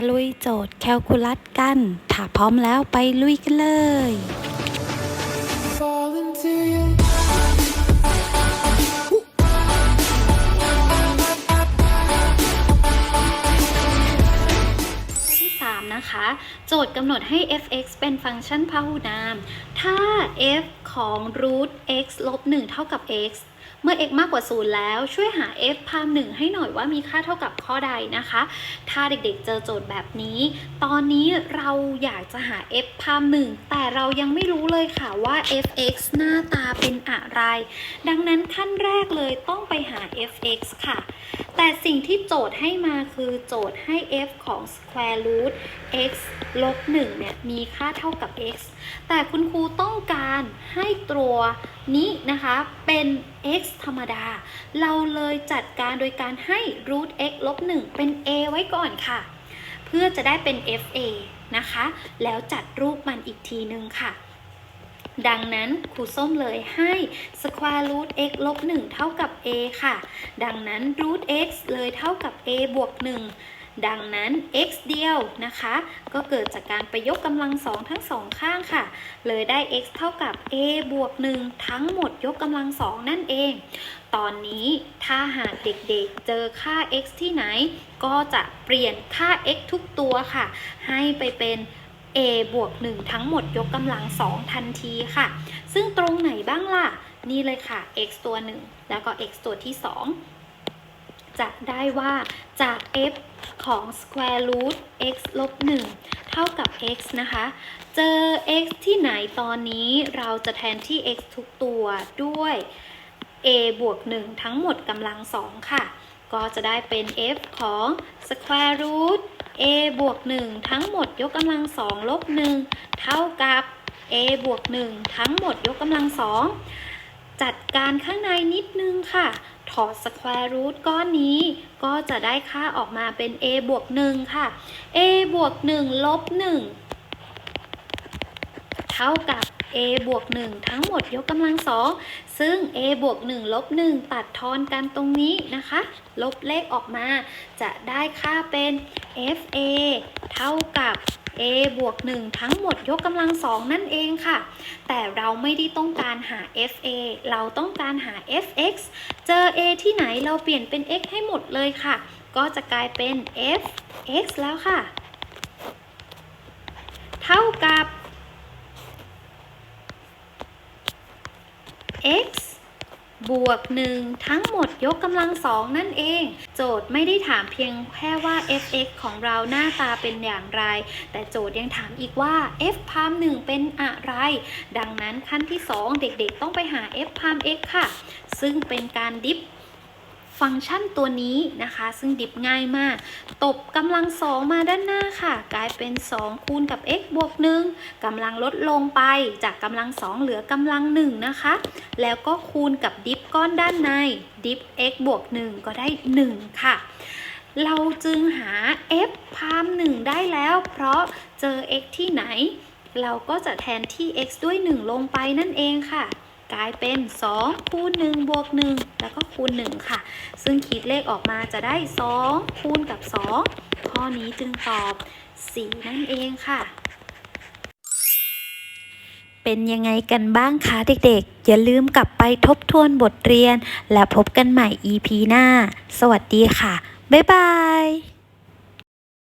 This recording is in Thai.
ะลุยโจทย์แคลคูลัสกัน ถ้าพร้อมแล้วไปลุยกันเลย fall into you. ข้อที่3นะคะโจทย์กำหนดให้ f(x) เป็นฟังก์ชันพหุนาม ถ้า f ของ root x ลบ1เท่ากับ x เมื่อ x มากกว่า 0 แล้วช่วยหา f พาม1ให้หน่อยว่ามีค่าเท่ากับข้อใดนะคะ ถ้าเด็กๆเจอโจทย์แบบนี้ ตอนนี้เราอยากจะหา f พาม1แต่เรายังไม่รู้เลยค่ะว่า f(x) หน้าตาเป็นอะไร ดังนั้นขั้นแรกเลยต้องไปหา f(x) ค่ะ แต่สิ่งที่โจทย์ให้มาคือโจทย์ให้ f ของ square root x ลบ1เนี่ยมีค่าเท่ากับ x แต่คุณครูต้องการให้ตัวนี้นะคะเป็น x ธรรมดา เราเลยจัดการโดยการให้ root x ลบ1เป็น a ไว้ก่อนค่ะ เพื่อจะได้เป็น fa นะคะ แล้วจัดรูปมันอีกทีนึงค่ะ ดังนั้นครูส้มเลยให้ square root x ลบ1เท่ากับ a ค่ะ ดังนั้น root x เลยเท่ากับ a บวก 1 ดังนั้น x เดียวนะคะ ก็เกิดจากการไปยกกำลังสองทั้งสองข้างค่ะ เลยได้ x เท่ากับ a บวก 1 ทั้งหมดยกกำลังสองนั่นเอง ตอนนี้ถ้าหากเด็กๆเจอค่า x ที่ไหน ก็จะเปลี่ยนค่า x ทุกตัวค่ะ ให้ไปเป็น a บวก1ทั้งหมดยกกำลัง 2 ทันทีค่ะ ซึ่งตรงไหนบ้างล่ะ นี่เลยค่ะ x ตัว 1 แล้วก็ x ตัวที่ 2 จะได้ว่าจาก f ของ square root x ลบ1เท่ากับ x นะคะ เจอ x ที่ไหนตอนนี้เราจะแทนที่ x ทุกตัวด้วย a บวก 1 ทั้งหมดกำลัง 2 ค่ะ ก็จะได้เป็น f ของ square root a บวก 1 ทั้งหมดยกกำลัง2ลบ 1 เท่ากับ a บวก 1 ทั้งหมดยกกำลัง2จัดการข้างในนิดนึงค่ะ ถอด square root ก้อนนี้ ก็จะได้ค่าออกมาเป็น a บวก 1 ค่ะ a บวก 1 ลบ 1 เท่ากับ a บวก1ทั้งหมดยกกำลัง2ซึ่ง a บวก1ลบ1ตัดทอนกันตรงนี้นะคะ ลบเลขออกมา จะได้ค่าเป็น fa เท่ากับ a บวก1ทั้งหมดยกกำลัง2นั่นเองค่ะ แต่เราไม่ได้ต้องการหา fa เราต้องการหา fx เจอ a ที่ไหนเราเปลี่ยนเป็น x ให้หมดเลยค่ะ ก็จะกลายเป็น fx แล้วค่ะ เท่ากับ x บวก 1 ทั้งหมดยกกำลังสองนั่นเอง โจทย์ไม่ได้ถามเพียงแค่ว่า f(x) ของเราหน้าตาเป็นอย่างไร แต่โจทย์ยังถามอีกว่า f พาม1เป็นอะไร ดังนั้นขั้นที่ 2 เด็กๆ ต้องไปหา f พาม x ค่ะ ซึ่งเป็นการดิฟ ฟังก์ชันตัวนี้นะคะ ซึ่งดิฟง่ายมาก ตบกำลังสองมาด้านหน้าค่ะ กลายเป็น 2 คูณกับ x บวก1กำลังลดลงไปจากกำลังสองเหลือกำลัง1นะคะ แล้วก็คูณกับดิฟก้อนด้านในดิฟ x บวก1ก็ได้ 1 ค่ะเราจึงหา f พาม1ได้แล้ว เพราะเจอ x ที่ไหน เราก็จะแทนที่ x ด้วย 1 ลงไปนั่นเองค่ะ กลายเป็น2คูณ1บวก1แล้วก็คูณ1ค่ะ ซึ่งคิดเลขออกมาจะได้ 2 คูณกับ 2 ข้อนี้จึงตอบ 4 นั่นเองค่ะ เป็นยังไงกันบ้างคะเด็กๆ อย่าลืมกลับไปทบทวนบทเรียน และพบกันใหม่ EP หน้า สวัสดีค่ะ บ๊ายบาย